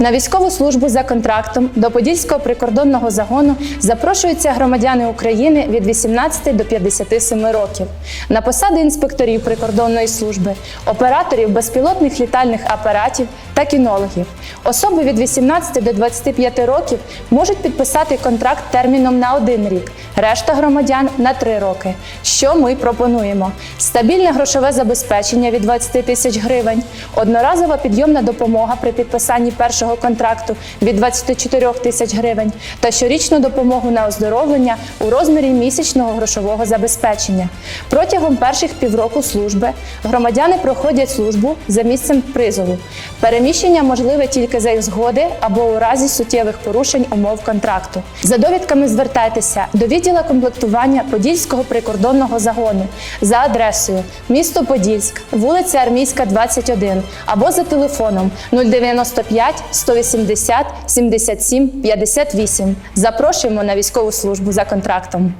На військову службу за контрактом до Подільського прикордонного загону запрошуються громадяни України від 18 до 57 років на посади інспекторів прикордонної служби, операторів безпілотних літальних апаратів та кінологів. Особи від 18 до 25 років можуть підписати контракт терміном на один рік, решта громадян на три роки. Що ми пропонуємо? Стабільне грошове забезпечення від 20 тисяч гривень, одноразова підйомна допомога при підписанні першого контракту від 24 тисяч гривень та щорічну допомогу на оздоровлення у розмірі місячного грошового забезпечення. Протягом перших півроку служби громадяни проходять службу за місцем призову. Переміщення можливе тільки за їх згоди або у разі суттєвих порушень умов контракту. За довідками звертайтеся до відділу комплектування Подільського прикордонного загону за адресою місто Подільськ, вулиця Армійська, 21 або за телефоном 095 180 77 58. Запрошуємо на військову службу за контрактом.